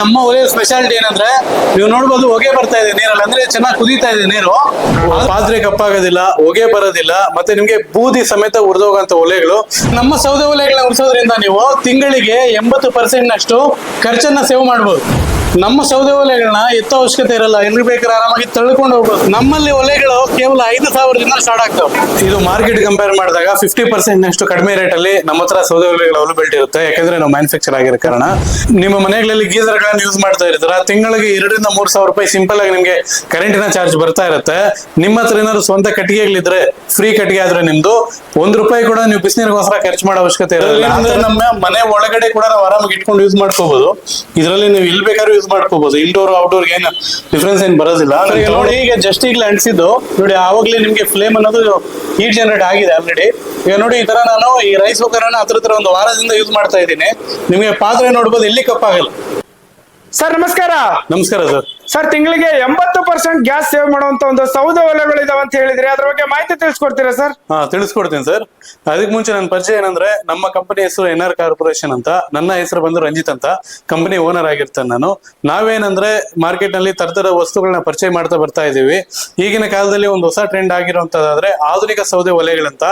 ನಮ್ಮ ಒಲೆಯ ಸ್ಪೆಷಾಲಿಟಿ ಏನಂದ್ರೆ ನೀವು ನೋಡ್ಬೋದು ಹೊಗೆ ಬರ್ತಾ ಇದೆ ನೀರಲ್ಲಿ ಅಂದ್ರೆ ಚೆನ್ನಾಗಿ ಕುದೀತಾ ಇದೆ ನೀರು. ಪಾತ್ರೆ ಕಪ್ಪಾಗೋದಿಲ್ಲ ಹೊಗೆ ಬರೋದಿಲ್ಲ ಮತ್ತೆ ನಿಮ್ಗೆ ಬೂದಿ ಸಮೇತ ಉರಿದೋಗಂತ ಒಲೆಗಳು. ನಮ್ಮ ಸೌದೆ ಒಲೆಗಳನ್ನ ಉರಿಸೋದ್ರಿಂದ ನೀವು ತಿಂಗಳಿಗೆ ಎಂಬತ್ತು ಪರ್ಸೆಂಟ್ ನಷ್ಟು ಖರ್ಚನ್ನ ಸೇವ್ ಮಾಡ್ಬೋದು. ನಮ್ಮ ಸೌದೆ ಒಲೆಗಳನ್ನ ಎತ್ತ ಅವಶ್ಯಕತೆ ಇರಲ್ಲ ಎಲ್ಲಿ ಬೇಕಾದ್ರೆ ಆರಾಮಾಗಿ ತಳ್ಕೊಂಡು ಹೋಗ್ಬೋದು. ನಮ್ಮಲ್ಲಿ ಒಲೆಗಳು ಕೇವಲ ಐದು ಸಾವಿರದಿಂದ ಸ್ಟಾರ್ಟ್ ಆಗ್ತವೆ. ಇದು ಮಾರ್ಕೆಟ್ ಕಂಪೇರ್ ಮಾಡಿದಾಗ ಫಿಫ್ಟಿ ಪರ್ಸೆಂಟ್ ನಷ್ಟು ಕಡಿಮೆ ರೇಟ್ ಅಲ್ಲಿ ನಮ್ಮ ಹತ್ರ ಸೌದೆ ಒಲೆಗಳು ಅವೈಲಬಿಲಿಟಿ ಇರುತ್ತೆ ಯಾಕಂದ್ರೆ ನಾವು ಮ್ಯಾನುಫ್ಯಾಕ್ಚರ್ ಆಗಿರೋ ಕಾರಣ. ನಿಮ್ಮ ಮನೆಗಳಲ್ಲಿ ಗೀಸರ್ ಗಳನ್ನ ಯೂಸ್ ಮಾಡ್ತಾ ಇರ್ತೀರ. ತಿಂಗಳಿಗೆ ಎರಡರಿಂದ ಮೂರ್ ಸಾವಿರ ರೂಪಾಯಿ ಸಿಂಪಲ್ ಆಗಿ ನಿಮ್ಗೆ ಕರೆಂಟಿನ ಚಾರ್ಜ್ ಬರ್ತಾ ಇರುತ್ತೆ. ನಿಮ್ಮ ಹತ್ರ ಏನಾದ್ರು ಸ್ವಂತ ಕಟ್ಟಿಗೆಗಳಿದ್ರೆ ಫ್ರೀ ಕಟ್ಟಿಗೆ ಆದ್ರೆ ನಿಮ್ದು ಒಂದ್ ರೂಪಾಯಿ ಕೂಡ ನೀವು ಬಿಸಿನೀರಿಗೋಸ್ಕರ ಖರ್ಚು ಮಾಡೋ ಅವಶ್ಯಕತೆ ಇರಲ್ಲ ಅಂದ್ರೆ ನಮ್ಮ ಮನೆ ಒಳಗಡೆ ಕೂಡ ನಾವು ಆರಾಮಾಗಿ ಇಟ್ಕೊಂಡು ಯೂಸ್ ಮಾಡ್ಕೋಬಹುದು ಇದರಲ್ಲಿ ನೀವು ಇಲ್ಲಿ ಬೇಕಾದ್ರೂ ಯೂಸ್ ಮಾಡ್ಕೋಬಹುದು ಇಂಡೋರ್ ಔಟ್ಡೋರ್ ಏನು ಡಿಫ್ರೆನ್ಸ್ ಏನ್ ಬರೋದಿಲ್ಲ. ಈಗ ನೋಡಿ ಈಗ ಜಸ್ಟ್ ಈಗಲೇ ಅಂಟಿಸಿದ್ದು ನೋಡಿ ಆವಾಗಲೇ ನಿಮ್ಗೆ ಫ್ಲೇಮ್ ಅನ್ನೋದು ಹೀಟ್ ಜನರೇಟ್ ಆಗಿದೆ ಆಲ್ರೆಡಿ ಈಗ ನೋಡಿ ಈ ತರ ನಾನು ಈ ರೈಸ್ ಕುಕ್ಕರ್ ಅನ್ನ ಹತ್ರ ಹತ್ರ ಒಂದು ವಾರದಿಂದ ಯೂಸ್ ಮಾಡ್ತಾ ಇದ್ದೀನಿ. ನಿಮಗೆ ಪಾತ್ರೆ ನೋಡ್ಬೋದು ಎಲ್ಲಿ ಕಪ್ಪಾಗಲ್ಲ. ಸರ್ ನಮಸ್ಕಾರ. ನಮಸ್ಕಾರ ಸರ್. ಸರ್ ತಿಂಗಳಿಗೆ ಎಂಬತ್ತು ಪರ್ಸೆಂಟ್ ಗ್ಯಾಸ್ ಸೇವ್ ಮಾಡುವಂತ ಒಂದು ಸೌದೆ ಒಲೆಗಳಿದಾವೆ ಅಂತ ಹೇಳಿದ್ರಿ. ಅದ್ರ ಬಗ್ಗೆ ಮಾಹಿತಿ ತಿಳಿಸ್ಕೊಡ್ತೀರಾ ಸರ್? ಹಾ ತಿಳಿಸ್ಕೊಡ್ತೀನಿ ಸರ್. ಅದಕ್ಕೆ ಮುಂಚೆ ನನ್ನ ಪರಿಚಯ ಏನಂದ್ರೆ ನಮ್ಮ ಕಂಪನಿ ಹೆಸರು ಎನ್ ಆರ್ ಕಾರ್ಪೊರೇಷನ್ ಅಂತ ನನ್ನ ಹೆಸರು ಬಂದು ರಂಜಿತ್ ಅಂತ ಕಂಪನಿ ಓನರ್ ಆಗಿರ್ತೇನೆ ನಾನು. ನಾವೇನಂದ್ರೆ ಮಾರ್ಕೆಟ್ನಲ್ಲಿ ತರತರ ವಸ್ತುಗಳನ್ನ ಪರಿಚಯ ಮಾಡ್ತಾ ಬರ್ತಾ ಇದೀವಿ ಈಗಿನ ಕಾಲದಲ್ಲಿ ಒಂದು ಹೊಸ ಟ್ರೆಂಡ್ ಆಗಿರುವಂತದಾದ್ರೆ ಆಧುನಿಕ ಸೌದೆ ಒಲೆಗಳಂತ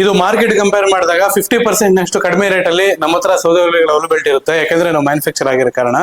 ಇದು ಮಾರ್ಕೆಟ್ ಕಂಪೇರ್ ಮಾಡಿದಾಗ ಫಿಫ್ಟಿ ಪರ್ಸೆಂಟ್ ನಷ್ಟು ಕಡಿಮೆ ರೇಟ್ ಅಲ್ಲಿ ನಮ್ಮ ಹತ್ರ ಸೌದೆ ಒಲೆಗಳು ಅವೈಲಬಿಲಿಟಿ ಇರುತ್ತೆ ಯಾಕಂದ್ರೆ ನಾವು ಮ್ಯಾನುಫ್ಯಾಕ್ಚರ್ ಆಗಿರೋ ಕಾರಣ.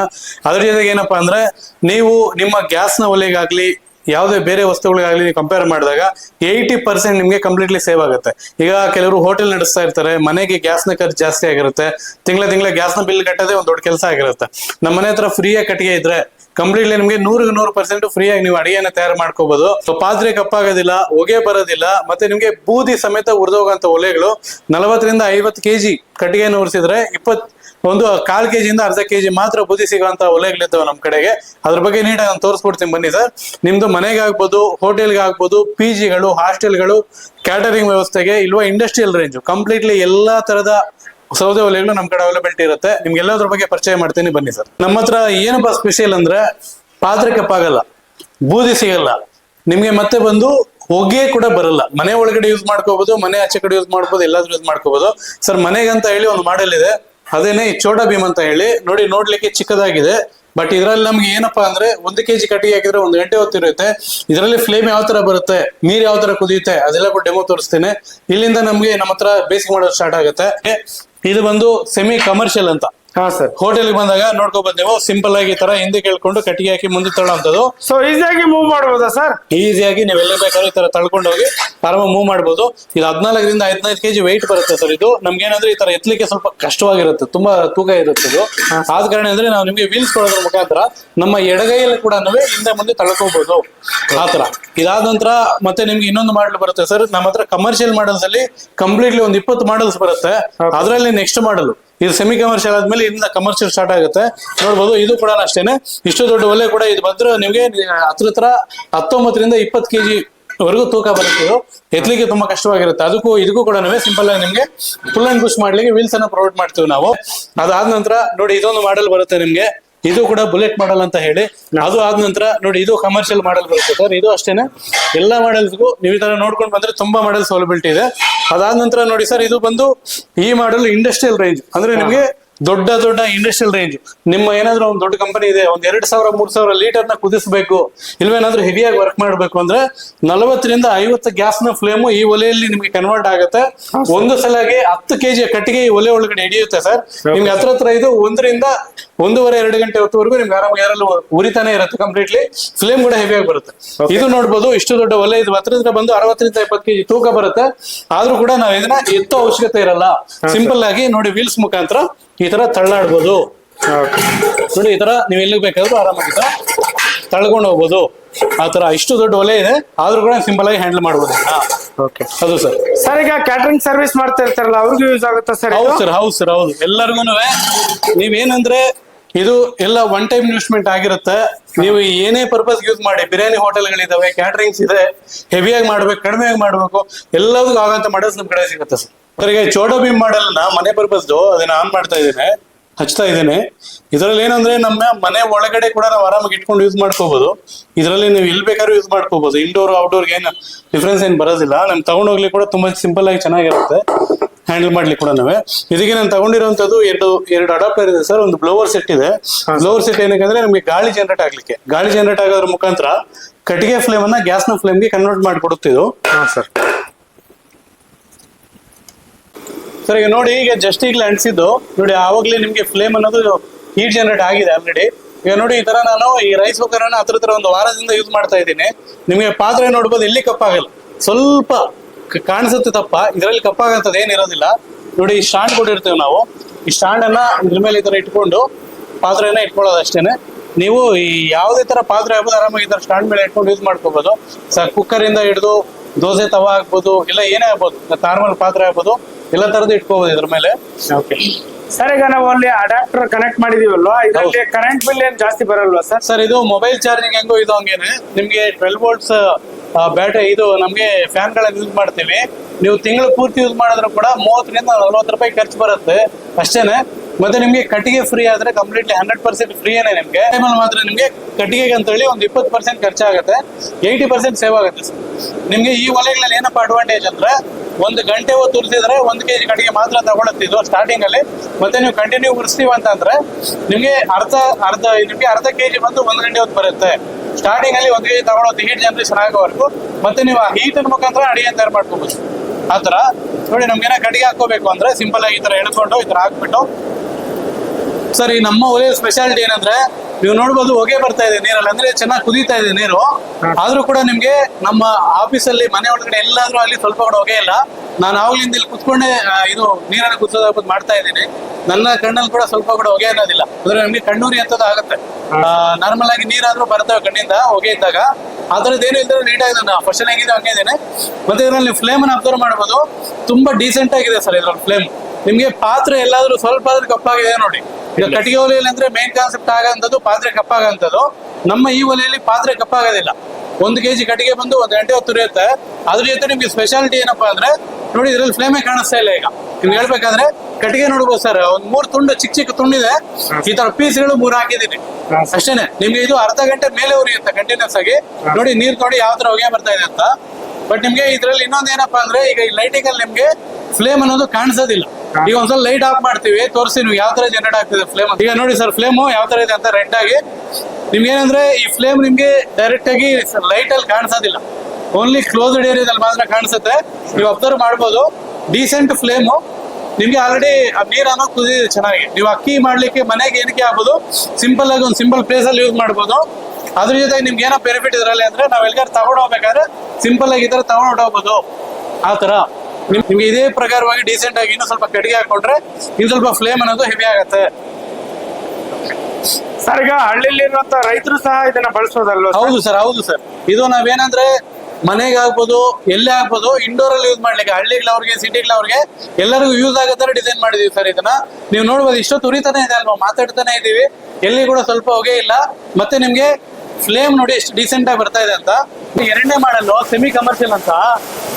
ಅದ್ರ ಜೊತೆಗೆ ಏನಪ್ಪಾ ಅಂದ್ರೆ ನೀವು ನಿಮ್ಮ ಗ್ಯಾಸ್ನ ಒಲೆಗಾಗ್ಲಿ, ಯಾವುದೇ ಬೇರೆ ವಸ್ತುಗಳಿಗಾಗ್ಲಿ ನೀವು ಕಂಪೇರ್ ಮಾಡಿದಾಗ ಏಯ್ಟಿ ಪರ್ಸೆಂಟ್ ನಿಮ್ಗೆ ಕಂಪ್ಲೀಟ್ಲಿ ಸೇವ್ ಆಗುತ್ತೆ. ಈಗ ಕೆಲವರು ಹೋಟೆಲ್ ನಡೆಸ್ತಾ ಇರ್ತಾರೆ, ಮನೆಗೆ ಗ್ಯಾಸ್ನ ಖರ್ಚು ಜಾಸ್ತಿ ಆಗಿರುತ್ತೆ, ತಿಂಗಳ ತಿಂಗಳ ಗ್ಯಾಸ್ನ ಬಿಲ್ ಕಟ್ಟೋದೇ ಒಂದು ದೊಡ್ಡ ಕೆಲಸ ಆಗಿರುತ್ತೆ. ನಮ್ಮ ಮನೆ ಹತ್ರ ಫ್ರೀಯಾಗಿ ಕಟ್ಟಿಗೆ ಇದ್ರೆ ಕಂಪ್ಲೀಟ್ಲಿ ನಿಮ್ಗೆ ನೂರಿಗೆ ನೂರು ಪರ್ಸೆಂಟ್ ಫ್ರೀಯಾಗಿ ನೀವು ಅಡಿಗೆನ ತಯಾರು ಮಾಡ್ಕೋಬಹುದು ಸೊ ಪಾತ್ರೆ ಕಪ್ಪಾಗೋದಿಲ್ಲ, ಹೊಗೆ ಬರೋದಿಲ್ಲ, ಮತ್ತೆ ನಿಮ್ಗೆ ಬೂದಿ ಸಮೇತ ಉರಿದೋಗಂತ ಒಲೆಗಳು ನಲವತ್ತರಿಂದ ಐವತ್ತು ಕೆಜಿ ಕಟ್ಟಿಗೆನ ಉರಿಸಿದ್ರೆ ಇಪ್ಪತ್ ಒಂದು ಕಾಲ್ ಕೆಜಿಯಿಂದ ಅರ್ಧ ಕೆಜಿ ಮಾತ್ರ ಬೂದಿ ಸಿಗುವಂತ ಒಲೆಗಳಿದ್ದಾವೆ ನಮ್ಮ ಕಡೆಗೆ. ಅದ್ರ ಬಗ್ಗೆ ನೀಟಾಗಿ ನಾನು ತೋರಿಸ್ಕೊಡ್ತೀನಿ ಬನ್ನಿ ಸರ್. ನಿಮ್ದು ಮನೆಗೆ ಆಗ್ಬೋದು ಹೋಟೆಲ್ಗೆ ಆಗ್ಬೋದು ಪಿ ಜಿಗಳು ಹಾಸ್ಟೆಲ್ಗಳು ಕ್ಯಾಟರಿಂಗ್ ವ್ಯವಸ್ಥೆಗೆ ಇಲ್ವಾ ಇಂಡಸ್ಟ್ರಿಯಲ್ ರೇಂಜ್ ಕಂಪ್ಲೀಟ್ಲಿ ಎಲ್ಲಾ ತರದ ಸೌದೆ ಒಲೆಗಳು ನಮ್ಮ ಕಡೆ ಅವೈಲಬಿಲಿಟಿ ಇರುತ್ತೆ. ನಿಮ್ಗೆ ಎಲ್ಲದ್ರ ಬಗ್ಗೆ ಪರಿಚಯ ಮಾಡ್ತೀನಿ ಬನ್ನಿ ಸರ್. ನಮ್ಮ ಹತ್ರ ಏನಪ್ಪ ಸ್ಪೆಷಲ್ ಅಂದ್ರೆ ಪಾತ್ರೆ ಕಪ್ಪಾಗಲ್ಲ, ಬೂದಿ ಸಿಗಲ್ಲ. ನಿಮ್ಗೆ ಮತ್ತೆ ಬಂದು ಹೊಗೆ ಕೂಡ ಬರಲ್ಲ. ಮನೆ ಒಳಗಡೆ ಯೂಸ್ ಮಾಡ್ಕೋಬಹುದು ಮನೆ ಆಚೆ ಕಡೆ ಯೂಸ್ ಮಾಡ್ಬೋದು, ಎಲ್ಲಾದ್ರೂ ಯೂಸ್ ಮಾಡ್ಕೋಬಹುದು ಸರ್ ಮನೆಗಂತ ಹೇಳಿ ಒಂದು ಮಾಡೆಲ್ ಇದೆ. ಅದೇನೆ ಈ ಚೋಟಾ ಭೀಮ್ ಅಂತ ಹೇಳಿ, ನೋಡಿ ನೋಡ್ಲಿಕ್ಕೆ ಚಿಕ್ಕದಾಗಿದೆ. ಬಟ್ ಇದ್ರಲ್ಲಿ ನಮ್ಗೆ ಏನಪ್ಪಾ ಅಂದ್ರೆ, ಒಂದು ಕೆಜಿ ಕಟ್ಟಿಗೆ ಹಾಕಿದ್ರೆ ಒಂದು ಗಂಟೆ ಹೊತ್ತಿರುತ್ತೆ ಇದರಲ್ಲಿ ಫ್ಲೇಮ್ ಯಾವ ತರ ಬರುತ್ತೆ, ನೀರ್ ಯಾವ ತರ ಕುದಿಯುತ್ತೆ, ಅದೆಲ್ಲ ಕೂಡ ಡೆಮೋ ತೋರಿಸ್ತೇನೆ. ಇಲ್ಲಿಂದ ನಮ್ಗೆ ನಮ್ಮ ಹತ್ರ ಬೇಸಿಕ್ ಮಾಡೋದು ಸ್ಟಾರ್ಟ್ ಆಗುತ್ತೆ. ಇದು ಬಂದು ಸೆಮಿ ಕಮರ್ಷಿಯಲ್ ಅಂತ. ಹಾ ಸರ್ ಹೋಟೆಲ್ ಬಂದಾಗ ನೋಡ್ಕೊ ಬಂದೆವು ಸಿಂಪಲ್ ಆಗಿ ಈ ತರ ಹಿಂದೆ ಕೇಳ್ಕೊಂಡು ಕಟ್ಟಿಗೆ ಹಾಕಿ ಮುಂದೆ ತಳ್ಳೋಂಥದ್ದು ಸೊ ಈಸಿಯಾಗಿ ಮೂವ್ ಮಾಡಬಹುದಾ ಸರ್ ಈಸಿಯಾಗಿ ನೀವು ಎಲ್ಲೇ ಬೇಕಾದ್ರೂ ಈ ತರ ತಳ್ಕೊಂಡು ಹೋಗಿ ಆರಾಮಾಗಿ ಮೂವ್ ಮಾಡಬಹುದು ಇದು ಹದಿನಾಲ್ಕರಿಂದ ಹದಿನೈದು ಕೆಜಿ weight ಬರುತ್ತೆ ಸರ್ ಇದು ನಮ್ಗೆ ಏನಂದ್ರೆ ಈ ತರ ಎತ್ತಲಿಕ್ಕೆ ಸ್ವಲ್ಪ ಕಷ್ಟವಾಗಿರುತ್ತೆ. ತುಂಬಾ ತೂಕ ಇರುತ್ತೆ ಇದು. ಆದ ಕಾರಣ ಅಂದ್ರೆ ನಾವು ನಿಮ್ಗೆ ವೀಲ್ಸ್ ಕೊಡೋದ್ರ ಮುಖಾಂತರ ನಮ್ಮ ಎಡಗೈಯಲ್ಲಿ ಕೂಡ ಹಿಂದೆ ಮುಂದೆ ತಳ್ಕೋಬಹುದು ಆ ತರ. ಇದಾದ ನಂತರ ಮತ್ತೆ ನಿಮ್ಗೆ ಇನ್ನೊಂದು ಮಾಡಲ್ ಬರುತ್ತೆ ಸರ್ ನಮ್ಮ ಹತ್ರ ಕಮರ್ಷಿಯಲ್ ಮಾಡಲ್ಸ್ ಅಲ್ಲಿ ಕಂಪ್ಲೀಟ್ಲಿ ಒಂದು ಇಪ್ಪತ್ತು ಮಾಡಲ್ಸ್ ಬರುತ್ತೆ. ಅದರಲ್ಲಿ ನೆಕ್ಸ್ಟ್ ಮಾಡಲ್ ಇದು ಸೆಮಿ ಕಮರ್ಷಿಯಲ್ ಆದ್ಮೇಲೆ ಇಲ್ಲಿಂದ ಕಮರ್ಷಿಯಲ್ ಸ್ಟಾರ್ಟ್ ಆಗುತ್ತೆ. ನೋಡ್ಬೋದು, ಇದು ಕೂಡ ಅಷ್ಟೇನೆ. ಇಷ್ಟು ದೊಡ್ಡ ಒಲೆ ಕೂಡ ಇದು ಬಂದ್ರೆ ನಿಮಗೆ ಹತ್ರ ಹತ್ರ ಹತ್ತೊಂಬತ್ತರಿಂದ ಇಪ್ಪತ್ತು ಕೆಜಿ ವರೆಗೂ ತೂಕ ಬರುತ್ತೆ ಇದು. ಎತ್ತಲಿಕ್ಕೆ ತುಂಬಾ ಕಷ್ಟವಾಗಿರುತ್ತೆ. ಅದಕ್ಕೂ ಇದಕ್ಕೂ ಕೂಡ ಸಿಂಪಲ್ ಆಗಿ ನಿಮಗೆ ಫುಲ್ ಅಂಡ್ ಪುಷ್ ಮಾಡ್ಲಿಕ್ಕೆ ವೀಲ್ಸ್ ಅನ್ನ ಪ್ರೊವೈಡ್ ಮಾಡ್ತೀವಿ ನಾವು. ಅದಾದ ನಂತರ ನೋಡಿ, ಇದೊಂದು ಮಾಡೆಲ್ ಬರುತ್ತೆ ನಿಮ್ಗೆ. ಇದು ಕೂಡ ಬುಲೆಟ್ ಮಾಡಲ್ ಅಂತ ಹೇಳಿ. ಅದು ಆದ ನಂತರ ನೋಡಿ, ಇದು ಕಮರ್ಷಿಯಲ್ ಮಾಡಲ್ ಬರುತ್ತೆ ಸರ್. ಇದು ಅಷ್ಟೇನೆ. ಎಲ್ಲಾ ಮಾಡೆಲ್ಸ್ಗೂ ನೀವು ಈ ತರ ನೋಡ್ಕೊಂಡು ಬಂದ್ರೆ ತುಂಬಾ ಮಾಡೆಲ್ ಅವೈಲಬಿಲಿಟಿ ಇದೆ. ಅದಾದ ನಂತರ ನೋಡಿ ಸರ್ ಇದು ಬಂದು ಈ ಮಾಡಲ್ ಇಂಡಸ್ಟ್ರಿಯಲ್ ರೇಂಜ್ ಅಂದ್ರೆ ನಿಮ್ಗೆ ದೊಡ್ಡ ದೊಡ್ಡ ಇಂಡಸ್ಟ್ರಿಯಲ್ ರೇಂಜ್ ನಿಮ್ಮ ಏನಾದ್ರು ಒಂದು ದೊಡ್ಡ ಕಂಪನಿ ಇದೆ ಒಂದ್ ಎರಡ್ ಸಾವಿರ ಮೂರ್ ಸಾವಿರ ಲೀಟರ್ನ ಕುದಿಸಬೇಕು ಇಲ್ವೇನಾದ್ರೂ ಹೆವಿಯಾಗಿ ವರ್ಕ್ ಮಾಡಬೇಕು ಅಂದ್ರೆ ನಲವತ್ತರಿಂದ ಐವತ್ತು ಗ್ಯಾಸ್ನ ಫ್ಲೇಮು ಈ ಒಲೆಯಲ್ಲಿ ನಿಮ್ಗೆ ಕನ್ವರ್ಟ್ ಆಗುತ್ತೆ. ಒಂದು ಸಲಾಗಿ ಹತ್ತು ಕೆಜಿ ಕಟ್ಟಿಗೆ ಈ ಒಲೆ ಒಳಗಡೆ ಹಿಡಿಯುತ್ತೆ ಸರ್ ನಿಮ್ಗೆ ಹತ್ರ ಹತ್ರ ಇದು ಒಂದರಿಂದ ಒಂದೂವರೆ ಎರಡು ಗಂಟೆ ಹೊತ್ತುವರೆಗೂ ನಿಮ್ಗೆ ಆರಾಮ ಯಾರಲ್ಲೂ ಉರಿತಾನೆ ಇರುತ್ತೆ ಕಂಪ್ಲೀಟ್ಲಿ ಫ್ಲೇಮ್ ಕೂಡ ಹೆವಿಯಾಗಿ ಬರುತ್ತೆ. ಇದು ನೋಡ್ಬೋದು ಇಷ್ಟು ದೊಡ್ಡ ಒಲೆ ಇದು ಹತ್ರದಿಂದ ಬಂದು ಅರವತ್ತರಿಂದ ಇಪ್ಪತ್ತು ಕೆಜಿ ತೂಕ ಬರುತ್ತೆ. ಆದ್ರೂ ಕೂಡ ನಾವು ಇದನ್ನ ಎತ್ತೋ ಅವಶ್ಯಕತೆ ಇರಲ್ಲ. ಸಿಂಪಲ್ ಆಗಿ ನೋಡಿ ವೀಲ್ಸ್ ಮುಖಾಂತರ ಈ ತರ ತಳ್ಳಾಡ್ಬೋದು. ನೋಡಿ ಈ ತರ ನೀವು ಎಲ್ಲಿಗೆ ಬೇಕಾದ್ರೂ ಆರಾಮಾಗಿ ತಳ್ಕೊಂಡು ಹೋಗ್ಬೋದು. ಆ ತರ ಇಷ್ಟು ದೊಡ್ಡ ಒಲೆ ಇದೆ. ಆದ್ರೂ ಕೂಡ ಸಿಂಪಲ್ ಆಗಿ ಹ್ಯಾಂಡಲ್ ಮಾಡ್ಬೋದು. ಓಕೆ. ಅದು ಸರ್. ಸರ್ ಈಗ ಕ್ಯಾಟರಿಂಗ್ ಸರ್ವಿಸ್ ಮಾಡ್ತಾ ಇರ್ತಾರಲ್ಲ ಅವ್ರಿಗೂ ಯೂಸ್ ಆಗುತ್ತಾ ಸರ್ ಹೌದು ಸರ್ ಹೌದು ಸರ್ ಹೌದು. ಎಲ್ಲರಿಗೂ ನೀವೇನಂದ್ರೆ ಇದು ಎಲ್ಲ ಒನ್ ಟೈಮ್ ಇನ್ವೆಸ್ಟ್ಮೆಂಟ್ ಆಗಿರುತ್ತೆ. ನೀವು ಏನೇ ಪರ್ಪಸ್ ಯೂಸ್ ಮಾಡಿ ಬಿರಿಯಾನಿ ಹೋಟೆಲ್ಗಳಿದಾವೆ ಕ್ಯಾಟರಿಂಗ್ಸ್ ಇದೆ ಹೆವಿಯಾಗಿ ಮಾಡ್ಬೇಕು ಆಗಿ ಮಾಡ್ಬೇಕು ಎಲ್ಲದಕ್ಕೂ ಆಗಂತ ಮಾಡೋದು ನಮ್ ಕಡೆ ಸಿಗುತ್ತೆ ಸರ್. ಸರ್ ಈಗ ಚೋಡೋ ಬೀಮ್ ಮಾಡಲ್ನ ಮನೆ ಪರ್ಪಸ್ ಅದನ್ನ ಆನ್ ಮಾಡ್ತಾ ಇದ್ದೇನೆ ಹಚ್ತಾ ಇದ್ದೇನೆ. ಇದರಲ್ಲಿ ಏನಂದ್ರೆ ನಮ್ಮ ಮನೆ ಒಳಗಡೆ ಕೂಡ ನಾವು ಆರಾಮಾಗಿ ಇಟ್ಕೊಂಡು ಯೂಸ್ ಮಾಡ್ಕೋಬಹುದು ಇದರಲ್ಲಿ ನೀವು ಎಲ್ಲಿ ಬೇಕಾದ್ರೂ ಯೂಸ್ ಮಾಡ್ಕೋಬಹುದು ಇಂಡೋರ್ ಔಟ್ಡೋರ್ ಏನು ಡಿಫ್ರೆನ್ಸ್ ಏನು ಬರೋದಿಲ್ಲ. ನಮ್ಗೆ ತಗೊಂಡೋಗ್ಲಿ ಕೂಡ ತುಂಬಾ ಸಿಂಪಲ್ ಆಗಿ ಚೆನ್ನಾಗಿರುತ್ತೆ. ಹ್ಯಾಂಡಲ್ ಮಾಡ್ಲಿಕ್ಕೆ ಕೂಡ ನಾವೇ. ಇದಕ್ಕೆ ನಾನು ತಗೊಂಡಿರುವಂತದ್ದು ಎರಡು ಎರಡು ಅಡಾಪ್ಟರ್ ಇದೆ ಸರ್. ಒಂದು ಬ್ಲೋವರ್ ಸೆಟ್ ಇದೆ. ಬ್ಲೋವರ್ ಸೆಟ್ ಏನಕ್ಕೆ ಅಂದ್ರೆ ನಮಗೆ ಗಾಳಿ ಜನರೇಟ್ ಆಗ್ಲಿಕ್ಕೆ. ಗಾಳಿ ಜನರೇಟ್ ಆಗೋದ್ರ ಮುಖಾಂತರ ಕಟ್ಟಿಗೆ ಫ್ಲೇಮ್ ಅನ್ನ ಗ್ಯಾಸ್ನ ಫ್ಲೇಮ್ಗೆ ಕನ್ವರ್ಟ್ ಮಾಡಿಕೊಡುತ್ತಿದ್ದು ಹಾ ಸರ್. ಸರ್ ಈಗ ನೋಡಿ, ಈಗ ಜಸ್ಟ್ ಈಗಲೇ ಅಂಟಿಸಿದ್ದು ನೋಡಿ, ಆವಾಗಲೇ ನಿಮಗೆ ಫ್ಲೇಮ್ ಅನ್ನೋದು ಹೀಟ್ ಜನರೇಟ್ ಆಗಿದೆ ಆಲ್ರೆಡಿ ಈಗ ನೋಡಿ, ಈ ತರ ನಾನು ಈ ರೈಸ್ ಕುಕ್ಕರ್ ಅನ್ನ ಹತ್ರ ಒಂದು ವಾರದಿಂದ ಯೂಸ್ ಮಾಡ್ತಾ ಇದ್ದೀನಿ. ನಿಮಗೆ ಪಾತ್ರೆ ನೋಡ್ಬೋದು ಎಲ್ಲಿ ಕಪ್ಪಾಗಲ್ಲ. ಸ್ವಲ್ಪ ಕಾಣಿಸುತ್ತೆ ತಪ್ಪ, ಇದರಲ್ಲಿ ಕಪ್ಪಾಗಂತದ್ದು ಏನಿರೋದಿಲ್ಲ ನೋಡಿ, ಈ ಸ್ಟಾಂಡ್ ಕೊಟ್ಟಿರ್ತೇವೆ ನಾವು. ಈ ಸ್ಟಾಂಡ್ ಅನ್ನ ಇದ್ರ ಮೇಲೆ ಈ ತರ ಇಟ್ಕೊಂಡು ಪಾತ್ರೆನ ಇಟ್ಕೊಳ್ಳೋದು ಅಷ್ಟೇನೆ. ನೀವು ಈ ಯಾವುದೇ ತರ ಪಾತ್ರೆ ಆಗ್ಬೋದು, ಆರಾಮಾಗಿ ಈ ತರ ಸ್ಟ್ಯಾಂಡ್ ಮೇಲೆ ಇಟ್ಕೊಂಡು ಯೂಸ್ ಮಾಡ್ಕೋಬಹುದು ಸರ್ ಕುಕ್ಕರ್ ಇಂದ ಹಿಡಿದು ದೋಸೆ ತವ ಆಗ್ಬೋದು, ಇಲ್ಲ ಏನೇ ಆಗ್ಬೋದು ನಾರ್ಮಲ್ ಪಾತ್ರೆ ಆಗ್ಬೋದು. ಎಲ್ಲ ತರದ್ದು ಇಟ್ಕೋಬಹುದು ಇದ್ರ ಮೇಲೆ? ಓಕೆ ಸರ್ ಈಗ ನಾವು ಅಲ್ಲಿ ಅಡಾಪ್ಟರ್ ಕನೆಕ್ಟ್ ಮಾಡಿದೀವಲ್ವಾ? ಇದರಲ್ಲಿ ಕರೆಂಟ್ ಬಿಲ್ ಏನ್ ಜಾಸ್ತಿ ಬರಲ್ವಾ ಸರ್ ಸರ್ ಇದು ಮೊಬೈಲ್ ಚಾರ್ಜಿಂಗ್ ಹೆಂಗೋ ಇದು ಹಂಗೇನೆ. ನಿಮ್ಗೆ ಟ್ವೆಲ್ ವೋಲ್ಟ್ಸ್ ಬ್ಯಾಟರಿ ಇದು ನಮ್ಗೆ ಫ್ಯಾನ್ ಗಳನ್ನ ಯೂಸ್ ಮಾಡ್ತೀವಿ. ನೀವು ತಿಂಗಳು ಪೂರ್ತಿ ಯೂಸ್ ಮಾಡಿದ್ರು ಕೂಡ ಮೂವತ್ತರಿಂದ ನಲ್ವತ್ತು ರೂಪಾಯಿ ಖರ್ಚು ಬರುತ್ತೆ. ಅಷ್ಟೇನೆ. ಮತ್ತೆ ನಿಮ್ಗೆ ಕಟ್ಟಿಗೆ ಫ್ರೀ ಆದ್ರೆ ಕಂಪ್ಲೀಟ್ಲಿ ಹಂಡ್ರೆಡ್ ಪರ್ಸೆಂಟ್ ಫ್ರೀನೇ ನಿಮ್ಗೆ. ಟೈಮಲ್ಲಿ ಮಾತ್ರ ನಿಮ್ಗೆ ಕಟ್ಟಿಗೆಗೆ ಅಂತ ಹೇಳಿ ಒಂದು ಇಪ್ಪತ್ತು ಪರ್ಸೆಂಟ್ ಖರ್ಚಾಗುತ್ತೆ. ಏಯ್ಟಿ ಪರ್ಸೆಂಟ್ ಸೇವ್ ಆಗುತ್ತೆ ಸರ್ ನಿಮ್ಗೆ ಈ ಒಲೆಗಳಲ್ಲಿ ಏನಪ್ಪ ಅಡ್ವಾಂಟೇಜ್ ಅಂದ್ರೆ ಒಂದು ಗಂಟೆ ಹೊತ್ತು ಉರಿಸಿದ್ರೆ ಒಂದು ಕೆಜಿ ಕಟ್ಟಿಗೆ ಮಾತ್ರ ತಗೊಳತ್ತಿದ್ವು ಇದು ಸ್ಟಾರ್ಟಿಂಗ್ ಅಲ್ಲಿ. ಮತ್ತೆ ನೀವು ಕಂಟಿನ್ಯೂ ಉರಿಸ್ತೀವಿ ಅಂತಂದ್ರೆ ನಿಮಗೆ ಅರ್ಧ ಅರ್ಧ, ನಿಮಗೆ ಅರ್ಧ ಕೆಜಿ ಬಂದು ಒಂದು ಗಂಟೆ ಹೊತ್ತು ಬರುತ್ತೆ. ಸ್ಟಾರ್ಟಿಂಗ್ ಅಲ್ಲಿ ಒಂದು ಕೆಜಿ ತಗೊಳೋದು ಹೀಟ್ ಜನರೇಷನ್ ಆಗೋವರೆಗೂ. ಮತ್ತೆ ನೀವು ಆ ಹೀಟ್ ಮುಖಾಂತರ ಅಡಿಗೆ ತಯಾರು ಮಾಡ್ಕೋಬಹುದು ಥರ. ನೋಡಿ, ನಮ್ಗೇನ ಕಟ್ಟಿಗೆ ಹಾಕೋಬೇಕು ಅಂದ್ರೆ ಸಿಂಪಲ್ ಆಗಿ ಈ ತರ ಎಳ್ಕೊಂಡು ಈ ತರ ಹಾಕ್ಬಿಟ್ಟು. ಸರಿ, ನಮ್ಮ ಊರಿನ ಸ್ಪೆಷಾಲಿಟಿ ಏನಂದ್ರೆ ನೀವು ನೋಡ್ಬೋದು ಹೊಗೆ ಬರ್ತಾ ಇದೆ ನೀರಲ್ಲಿ. ಅಂದ್ರೆ ಚೆನ್ನಾಗಿ ಕುದೀತಾ ಇದೆ ನೀರು. ಆದ್ರೂ ಕೂಡ ನಿಮ್ಗೆ ನಮ್ಮ ಆಫೀಸಲ್ಲಿ ಮನೆ ಒಳಗಡೆ ಎಲ್ಲಾದ್ರೂ ಅಲ್ಲಿ ಸ್ವಲ್ಪ ಕೂಡ ಹೊಗೆ ಇಲ್ಲ. ನಾನು ಆವಾಗಲಿಂದ ಇಲ್ಲಿ ಕುತ್ಕೊಂಡೆ ಇದು ನೀರನ್ನು ಕುದಿಸೋದು ಮಾಡ್ತಾ ಇದ್ದೀನಿ. ನನ್ನ ಕಣ್ಣಲ್ಲಿ ಕೂಡ ಸ್ವಲ್ಪ ಕೂಡ ಹೊಗೆ ಅನ್ನೋದಿಲ್ಲ. ಅಂದ್ರೆ ನಮ್ಗೆ ಕಣ್ಣೂರಿ ಅಂತದ್ದು ಆಗುತ್ತೆ. ನಾರ್ಮಲ್ ಆಗಿ ನೀರಾದ್ರೂ ಬರ್ತವೆ ಕಣ್ಣಿಂದ, ಹೊಗೆ ಇದ್ದಾಗ. ಅದ್ರದ್ದು ಥರದ್ದು ಏನು ಇದ್ರೆ ಆಗಿದೆ. ನಾನು ಫಸ್ಟ್ ಆಗಿದೆ ಹಂಗೆ ಇದ್ದೇನೆ. ಮತ್ತೆ ಇದರಲ್ಲಿ ಫ್ಲೇಮ್ ಅನ್ನು ಅಬ್ಸರ್ವ್ ಮಾಡ್ಬೋದು. ತುಂಬಾ ಡೀಸೆಂಟ್ ಆಗಿದೆ ಸರ್ ಇದ್ರಲ್ಲಿ ಫ್ಲೇಮ್ ನಿಮ್ಗೆ ಪಾತ್ರೆ ಎಲ್ಲಾದ್ರೂ ಸ್ವಲ್ಪ ಆದ್ರೂ ಕಪ್ಪಾಗಿದೆ ನೋಡಿ. ಈಗ ಕಟ್ಟಿಗೆ ಒಲೆಯಲ್ಲಿ ಅಂದ್ರೆ ಮೇನ್ ಕಾನ್ಸೆಪ್ಟ್ ಆಗಂತದ್ದು ಪಾತ್ರೆ ಕಪ್ಪಾಗಂತದ್ದು ನಮ್ಮ ಈ ಒಲೆಯಲ್ಲಿ ಪಾತ್ರೆ ಕಪ್ಪಾಗೋದಿಲ್ಲ. ಒಂದು ಕೆಜಿ ಕಟ್ಟಿಗೆ ಬಂದು ಒಂದು ಗಂಟೆ ಹೊತ್ತು ಉರಿಯುತ್ತೆ. ಅದ್ರ ಜೊತೆ ನಿಮ್ಗೆ ಸ್ಪೆಷಾಲಿಟಿ ಏನಪ್ಪಾ ಅಂದ್ರೆ ನೋಡಿ ಇದ್ರಲ್ಲಿ ಫ್ಲೇಮೆ ಕಾಣಿಸ್ತಾ ಇಲ್ಲ ಈಗ. ನಿಮ್ಗೆ ಹೇಳ್ಬೇಕಂದ್ರೆ ಕಟ್ಟಿಗೆ ನೋಡ್ಬೋದು ಸರ್ ಒಂದ್ ಮೂರ್ ತುಂಡು ಚಿಕ್ಕ ಚಿಕ್ಕ ತುಂಡಿದೆ. ಈ ತರ ಪೀಸ್ಗಳು ಮೂರ್ ಹಾಕಿದೀನಿ. ಅಷ್ಟೇನೆ. ನಿಮ್ಗೆ ಇದು ಅರ್ಧ ಗಂಟೆ ಮೇಲೆ ಉರಿಯುತ್ತೆ ಕಂಟಿನ್ಯೂಸ್ ಆಗಿ. ನೋಡಿ ನೀರ್ ನೋಡಿ ಯಾವ ತರ ಹೊಗೆ ಬರ್ತಾ ಇದೆ ಅಂತ. ಬಟ್ ನಿಮ್ಗೆ ಇದ್ರಲ್ಲಿ ಇನ್ನೊಂದ್ ಏನಪ್ಪಾ ಅಂದ್ರೆ ಈಗ ಈ ಲೈಟಿಂಗ್ ಅಲ್ಲಿ ನಿಮ್ಗೆ ಫ್ಲೇಮ್ ಅನ್ನೋದು ಕಾಣಿಸೋದಿಲ್ಲ. ಈಗ ಒಂದ್ಸಲ ಲೈಟ್ ಆಫ್ ಮಾಡ್ತೀವಿ. ತೋರಿಸಿ ನೀವು ಯಾವ ತರ ಜನರೇಟ್ ಆಗ್ತಿದೆ ಫ್ಲೇಮ್ ಈಗ ನೋಡಿ ಸರ್ ಫ್ಲೇಮ್ ಯಾವ ತರ ಇದೆ ಅಂತ ರೆಡ್ ಆಗಿ. ನಿಮ್ಗೆ ಏನಂದ್ರೆ ಈ ಫ್ಲೇಮ್ ನಿಮ್ಗೆ ಡೈರೆಕ್ಟ್ ಆಗಿ ಲೈಟ್ ಅಲ್ಲಿ ಕಾಣಿಸೋದಿಲ್ಲ. ಓನ್ಲಿ ಕ್ಲೋಸ್ಡ್ ಏರಿಯಾದಲ್ಲಿ ಮಾತ್ರ ಕಾಣಿಸುತ್ತೆ. ನೀವು ಅಬ್ಸರ್ವ್ ಮಾಡ್ಬೋದು. ಡೀಸೆಂಟ್ ಫ್ಲೇಮು ನಿಮ್ಗೆ ಆಲ್ರೆಡಿ ನೀರ್ ಅನ್ನೋ ಕುದಿದೆ ಚೆನ್ನಾಗಿ. ನೀವು ಅಕ್ಕಿ ಮಾಡ್ಲಿಕ್ಕೆ ಮನೆಗೆ ಏನಕ್ಕೆ ಆಗ್ಬೋದು? ಸಿಂಪಲ್ ಆಗಿ ಒಂದು ಸಿಂಪಲ್ ಪ್ಲೇಸ್ ಅಲ್ಲಿ ಯೂಸ್ ಮಾಡ್ಬೋದು. ಅದ್ರ ಜೊತೆಗೆ ನಿಮ್ಗೆ ಏನೋ ಬೆನಿಫಿಟ್ ಇದ್ರಲ್ಲಿ ಅಂದ್ರೆ ನಾವ್ ಎಲ್ಲಿಗಾರ ತಗೊಂಡು ಹೋಗ್ಬೇಕಾದ್ರೆ ಸಿಂಪಲ್ ಆಗಿ ಈ ತರ ತಗೊಂಡು ಆ ತರ. ನಿಮ್ಗೆ ಇದೇ ಪ್ರಕಾರವಾಗಿ ಡೀಸೆಂಟ್ ಆಗಿ ಇನ್ನೂ ಸ್ವಲ್ಪ ಕಡಿಗೆ ಹಾಕೊಂಡ್ರೆ ಇನ್ನು ಸ್ವಲ್ಪ ಫ್ಲೇಮ್ ಅನ್ನೋದು ಹೆವಿ ಆಗತ್ತೆ. ಸರ್ ಈಗ ಹಳ್ಳಿಲಿ ಇರುವಂತ ರೈತರು ಸಹ ಇದನ್ನ ಬಳಸೋದಲ್ವಾ ಹೌದು ಸರ್ ಹೌದು ಸರ್. ಇದು ನಾವೇನಂದ್ರೆ ಮನೆಗೆ ಆಗ್ಬೋದು ಎಲ್ಲೇ ಆಗ್ಬೋದು ಇಂಡೋರ್ ಅಲ್ಲಿ ಯೂಸ್ ಮಾಡ್ಲಿಕ್ಕೆ ಹಳ್ಳಿಗಳವ್ರಿಗೆ ಸಿಟಿಗಳವ್ರಿಗೆ ಎಲ್ಲರಿಗೂ ಯೂಸ್ ಆಗೋ ತರ ಡಿಸೈನ್ ಮಾಡಿದೀವಿ ಸರ್ ಇದನ್ನ. ನೀವು ನೋಡ್ಬೋದು ಇಷ್ಟೊತ್ತು ಉರಿತಾನೆ ಇದೆ ಅಲ್ವಾ? ಮಾತಾಡ್ತಾನೆ ಇದೀವಿ. ಎಲ್ಲಿ ಕೂಡ ಸ್ವಲ್ಪ ಹೊಗೆ ಇಲ್ಲ. ಮತ್ತೆ ನಿಮ್ಗೆ ಫ್ಲೇಮ್ ನೋಡಿ ಎಷ್ಟು ಡೀಸೆಂಟ್ ಆಗಿ ಬರ್ತಾ ಇದೆ ಅಂತ. ಎರಡನೇ ಮಾಡಲು ಸೆಮಿ ಕಮರ್ಷಿಯಲ್ ಅಂತ.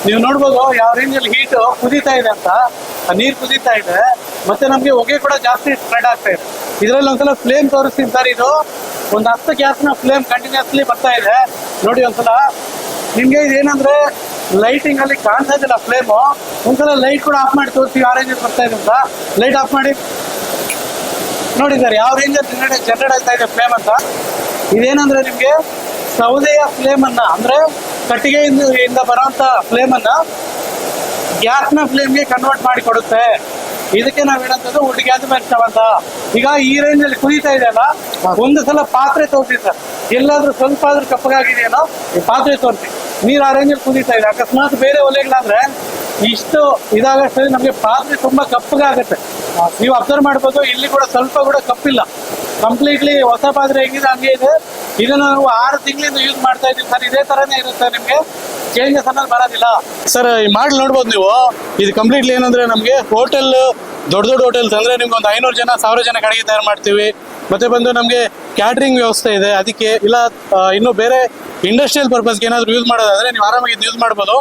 ನೀವು ನೋಡ್ಬೋದು, ಯಾವ ರೇಂಜ್ ಅಲ್ಲಿ ಹೀಟ್ ಕುದೀತಾ ಇದೆ ಅಂತ. ಆ ನೀರ್ ಕುದೀತಾ ಇದೆ. ಮತ್ತೆ ನಮ್ಗೆ ಹೊಗೆ ಕೂಡ ಜಾಸ್ತಿ ಸ್ಪ್ರೆಡ್ ಆಗ್ತಾ ಇದೆ. ಇದ್ರಲ್ಲಿ ಒಂದ್ಸಲ ಫ್ಲೇಮ್ ತೋರಿಸ್ತೀನಿ ಸರ್ ಇದು. ಒಂದು ಹತ್ತು ಗ್ಯಾಸ್ನ ಫ್ಲೇಮ್ ಕಂಟಿನ್ಯೂಸ್ಲಿ ಬರ್ತಾ ಇದೆ. ನೋಡಿ ಒಂದ್ಸಲ. ನಿಮ್ಗೆ ಇದೇನಂದ್ರೆ ಲೈಟಿಂಗ್ ಅಲ್ಲಿ ಕಾಣ್ತಾ ಕಾಣಿಸೋದಿಲ್ಲ ಫ್ಲೇಮ್ ಒಂದ್ಸಲ ಲೈಟ್ ಕೂಡ ಆಫ್ ಮಾಡಿ ತೋರಿಸ್ತೀವಿ ರೇಂಜ್ ಬರ್ತಾ ಇದೆ ಅಂತ. ಲೈಟ್ ಆಫ್ ಮಾಡಿ. ನೋಡಿ ಸರ್ ಯಾವ ರೇಂಜ್ ಜನರೇಟ್ ಜನರೇಟ್ ಆಗ್ತಾ ಇದೆ ಫ್ಲೇಮ್ ಅಂತ. ಇದೇನಂದ್ರೆ ನಿಮ್ಗೆ ಸೌದೆಯ ಫ್ಲೇಮ್ ಅನ್ನ ಅಂದ್ರೆ ಕಟ್ಟಿಗೆಯಿಂದ ಇಂದ ಬರುವಂತ ಫ್ಲೇಮ್ ಅನ್ನ ಗ್ಯಾಸ್ನ ಫ್ಲೇಮ್ಗೆ ಕನ್ವರ್ಟ್ ಮಾಡಿ ಕೊಡುತ್ತೆ. ಇದಕ್ಕೆ ನಾವ್ ಹೇಳಂತದ್ದು ಉಡ್ ಗ್ಯಾಸ್ ಬರ್ತಾವ ಅಂತ. ಈಗ ಈ ರೇಂಜ್ ಅಲ್ಲಿ ಕುದೀತಾ ಇದೆಯಲ್ಲ ಒಂದು ಸಲ ಪಾತ್ರೆ ತೋರಿಸಿ ಸರ್. ಎಲ್ಲಾದ್ರೂ ಸ್ವಲ್ಪ ಆದ್ರೂ ಕಪ್ಪಗಾಗಿದೆಯೇನೋ ಈ ಪಾತ್ರೆ ತೋರಿಸಿ. ನೀರು ಆ ರೇಂಜ್ ಅಲ್ಲಿ ಕುದೀತಾ ಇದೆ. ಅಕಸ್ಮಾತ್ ಬೇರೆ ಒಲೆಗಳಾದ್ರೆ ಇಷ್ಟು ಇದಾಗಷ್ಟೇ ನಮ್ಗೆ ಪಾತ್ರೆ ತುಂಬಾ ಕಪ್ಪಗಾಗತ್ತೆ. ನೀವು ಅಬ್ಸರ್ವ್ ಮಾಡ್ಬೋದು ಇಲ್ಲಿ ಕೂಡ ಸ್ವಲ್ಪ ಕೂಡ ಕಪ್ಪಿಲ್ಲ. ಕಂಪ್ಲೀಟ್ಲಿ ಹೊಸ ಪಾತ್ರೆ ಹೆಂಗಿದೆ, ಹಂಗೆ ಇದೆ. ಇದನ್ನ ನಾವು ಆರು ತಿಂಗಳಿಂದ ಯೂಸ್ ಮಾಡ್ತಾ ಇದ್ದೀವಿ ಸರ್. ಇದೇ ಥರನೇ ಇರುತ್ತೆ ನಿಮ್ಗೆ. ಚೇಂಜಸ್ ಅನ್ನೋದು ಬರೋದಿಲ್ಲ. ಸರ್ ಈ ಮಾಡಿ ನೋಡ್ಬೋದು ನೀವು. ಇದು ಕಂಪ್ಲೀಟ್ಲಿ ಏನಂದ್ರೆ ನಮಗೆ ಹೋಟೆಲ್ ದೊಡ್ಡ ದೊಡ್ಡ ಹೋಟೆಲ್ಸ್ ಅಂದ್ರೆ ನಿಮ್ಗೆ ಒಂದು ಐನೂರು ಜನ ಸಾವಿರ ಜನ ಕಡೆಗೆ ತಯಾರು ಮಾಡ್ತೀವಿ. ಮತ್ತೆ ಬಂದು ನಮಗೆ ಕ್ಯಾಟ್ರಿಂಗ್ ವ್ಯವಸ್ಥೆ ಇದೆ. ಅದಕ್ಕೆ ಇಲ್ಲ ಇನ್ನು ಬೇರೆ ಇಂಡಸ್ಟ್ರಿಯಲ್ ಪರ್ಪಸ್ಗೆ ಏನಾದರೂ ಯೂಸ್ ಮಾಡೋದಾದ್ರೆ ನೀವು ಆರಾಮಾಗಿ ಯೂಸ್ ಮಾಡ್ಬೋದು.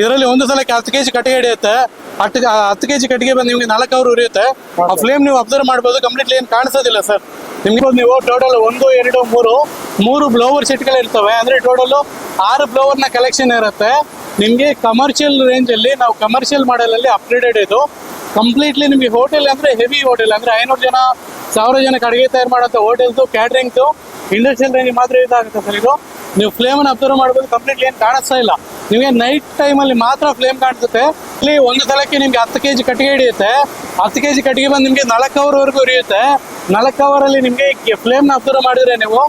ಇದರಲ್ಲಿ ಒಂದು ಸಲಕ್ಕೆ ಹತ್ತು ಕೆಜಿ ಕಟ್ಟಿಗೆ ಹಿಡಿಯುತ್ತೆ. ಹತ್ತು ಕೆ ಹತ್ತು ಕೆಜಿ ಕಟ್ಟಿಗೆ ಬಂದು ನಿಮ್ಗೆ ನಾಲ್ಕು ಅವರು ಉರಿಯುತ್ತೆ. ಆ ಫ್ಲೇಮ್ ನೀವು ಅಬ್ಸರ್ವ್ ಮಾಡ್ಬೋದು. ಕಂಪ್ಲೀಟ್ಲಿ ಏನು ಕಾಣಿಸೋದಿಲ್ಲ ಸರ್ ನಿಮ್ಗೆ ನೀವು ಟೋಟಲ್ ಒಂದು ಎರಡು ಮೂರು ಮೂರು ಬ್ಲೋವರ್ ಸೆಟ್ಗಳು ಇರ್ತವೆ. ಅಂದ್ರೆ ಟೋಟಲ್ ಆರು ಬ್ಲೋವರ್ನ ಕಲೆಕ್ಷನ್ ಇರುತ್ತೆ. ನಿಮಗೆ ಕಮರ್ಷಿಯಲ್ ರೇಂಜ್ ಅಲ್ಲಿ ನಾವು ಕಮರ್ಷಿಯಲ್ ಮಾಡೆಲ್ ಅಲ್ಲಿ ಅಪ್ಗ್ರೇಡೆಡ್ ಇದು. ಕಂಪ್ಲೀಟ್ಲಿ ನಿಮಗೆ ಹೋಟೆಲ್ ಅಂದ್ರೆ ಹೆವಿ ಹೋಟೆಲ್ ಅಂದ್ರೆ ಐನೂರು ಜನ, ಸಾವಿರ ಜನಕ್ಕೆ ಅಡುಗೆ ತಯಾರು ಮಾಡೋಂಥ ಹೋಟೆಲ್ದು ಕ್ಯಾಟ್ರಿಂಗ್ದು ಇಂಡಸ್ಟ್ರಿಯಲ್ ರೇಂಜ್ ಮಾತ್ರ ಇದಾಗುತ್ತೆ ಸರ್ ಇದು. ನೀವು ಫ್ಲೇಮನ್ನು ಅಬ್ಸರ್ವ್ ಮಾಡ್ಬೋದು ಕಂಪ್ಲೀಟ್ಲಿ ಏನು ಕಾಣಿಸ್ತಾ ಇಲ್ಲ. ನಿಮಗೆ ನೈಟ್ ಟೈಮಲ್ಲಿ ಮಾತ್ರ ಫ್ಲೇಮ್ ಕಾಣಿಸುತ್ತೆ. ಇಲ್ಲಿ ಒಂದು ಸಲಕ್ಕೆ ನಿಮಗೆ ಹತ್ತು ಕೆ ಜಿ ಕಟ್ಟಿಗೆ ಹಿಡಿಯುತ್ತೆ. ಹತ್ತು ಕೆ ಜಿ ಕಟ್ಟಿಗೆ ಬಂದು ನಿಮಗೆ ನಾಲ್ಕು ಅವರ್ವರೆಗೂ ಉರಿಯುತ್ತೆ. ನಾಲ್ಕು ಅವರಲ್ಲಿ ನಿಮಗೆ ಫ್ಲೇಮ್ನ ಅಬ್ಸರ್ವ್ ಮಾಡಿದ್ರೆ ನೀವು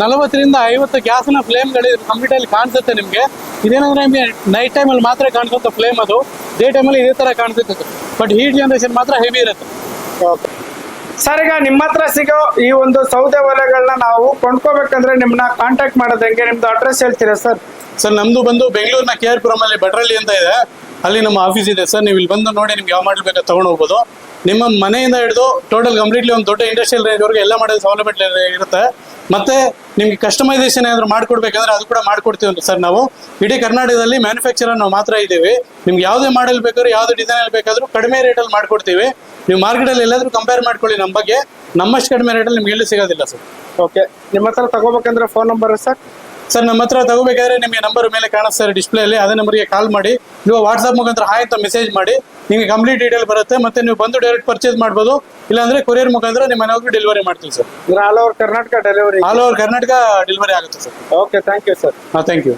ನಲವತ್ತರಿಂದ ಐವತ್ತು ಗ್ಯಾಸ್ನ ಫ್ಲೇಮ್ಗಳು ಕಂಪ್ಲೀಟ್ ಅಲ್ಲಿ ಕಾಣಿಸುತ್ತೆ ನಿಮಗೆ. ಇದೇನಂದ್ರೆ ನಿಮಗೆ ನೈಟ್ ಟೈಮಲ್ಲಿ ಮಾತ್ರ ಕಾಣಿಸುತ್ತೆ ಫ್ಲೇಮ್ ಅದು. ಡೇ ಟೈಮಲ್ಲಿ ಇದೇ ಥರ ಕಾಣಿಸುತ್ತೆ ಬಟ್ ಹೀಟ್ ಜನರೇಷನ್ ಮಾತ್ರ ಹೆವಿ ಇರುತ್ತೆ. ಸರ್ ಈಗ ನಿಮ್ಮ ಹತ್ರ ಸಿಗೋ ಈ ಒಂದು ಸೌದೆ ಒಲೆಗಳನ್ನ ನಾವು ಕೊಂಡ್ಕೋಬೇಕಂದ್ರೆ ನಿಮ್ಮನ್ನ ಕಾಂಟ್ಯಾಕ್ಟ್ ಮಾಡೋದು ಹೆಂಗೆ? ನಿಮ್ದು ಅಡ್ರೆಸ್ ಹೇಳ್ತೀರಾ ಸರ್? ಸರ್ ನಮ್ದು ಬಂದು ಬೆಂಗಳೂರಿನ ಕೆ ಆರ್ ಪುರಮಲ್ಲಿ ಬಟ್ರಲ್ಲಿ ಅಂತ ಇದೆ. ಅಲ್ಲಿ ನಮ್ಮ ಆಫೀಸ್ ಇದೆ. ಸರ್ ನೀವು ಇಲ್ಲಿ ಬಂದು ನೋಡಿ ನಿಮ್ಗೆ ಯಾವ ಮಾಡಲ್ ಬೇಕಾದ್ರೆ ತಗೊಂಡು ಹೋಗ್ಬೋದು. ನಿಮ್ಮ ಮನೆಯಿಂದ ಹಿಡಿದು ಟೋಟಲ್ ಕಂಪ್ಲೀಟ್ಲಿ ಒಂದು ದೊಡ್ಡ ಇಂಡಸ್ಟ್ರಿಯಲ್ ರೇಂಜ್ವರೆಗೆ ಎಲ್ಲ ಮಾಡೋದು ಸೌಲಭ್ಯ ಇರುತ್ತೆ. ಮತ್ತೆ ನಿಮ್ಗೆ ಕಸ್ಟಮೈಸೇಷನ್ ಏನಾದರೂ ಮಾಡ್ಕೊಡ್ಬೇಕಂದ್ರೆ ಅದು ಕೂಡ ಮಾಡ್ಕೊಡ್ತೀವಿ ಸರ್ ನಾವು. ಇಡೀ ಕರ್ನಾಟಕದಲ್ಲಿ ಮ್ಯಾನುಫ್ಯಾಕ್ಚರರ್ ನಾವು ಮಾತ್ರ ಇದ್ದೀವಿ. ನಿಮ್ಗೆ ಯಾವುದೇ ಮಾಡೆಲ್ ಬೇಕಾದ್ರೂ, ಯಾವುದೇ ಡಿಸೈನ್ ಬೇಕಾದರೂ ಕಡಿಮೆ ರೇಟಲ್ಲಿ ಮಾಡ್ಕೊಡ್ತೀವಿ. ನೀವು ಮಾರ್ಕೆಟಲ್ಲಿ ಎಲ್ಲಾದರೂ ಕಂಪೇರ್ ಮಾಡ್ಕೊಳ್ಳಿ ನಮ್ಮ ಬಗ್ಗೆ. ನಮ್ಮಷ್ಟು ಕಡಿಮೆ ರೇಟಲ್ಲಿ ನಿಮ್ಗೆ ಎಲ್ಲಿ ಸಿಗೋದಿಲ್ಲ ಸರ್ ಓಕೆ ನಿಮ್ಮ ಹತ್ರ ತಗೋಬೇಕಂದ್ರೆ ಫೋನ್ ನಂಬರ್ ಸರ್? ಸರ್ ನಮ್ಮ ಹತ್ರ ತಗೋಬೇಕಾದ್ರೆ ನಿಮಗೆ ನಂಬರ್ ಮೇಲೆ ಕಾಣಿಸ್ತಾರೆ ಡಿಸ್ಪ್ಲೇ ಅಲ್ಲಿ ಅದೇ ನಂಬರ್ಗೆ ಕಾಲ್ ಮಾಡಿ. ನೀವು ವಾಟ್ಸಪ್ ಮುಖಾಂತರ ಹಾಯ್ ಅಂತ ಮೆಸೇಜ್ ಮಾಡಿ. ನಿಮಗೆ ಕಂಪ್ಲೀಟ್ ಡೀಟೇಲ್ ಬರುತ್ತೆ. ಮತ್ತೆ ನೀವು ಬಂದು ಡೈರೆಕ್ಟ್ ಪರ್ಚೇಸ್ ಮಾಡ್ಬೋದು. ಇಲ್ಲಾಂದ್ರೆ ಕೊರಿಯರ್ ಮುಖಾಂತರ ನಿಮ್ಮ ಮನೆಗೆ ಡೆಲಿವರಿ ಮಾಡ್ತೀವಿ sir. All over Karnataka delivery all over Karnataka delivery ಆಗುತ್ತೆ sir. Okay thank you sir ಹಾಂ ಥ್ಯಾಂಕ್ ಯು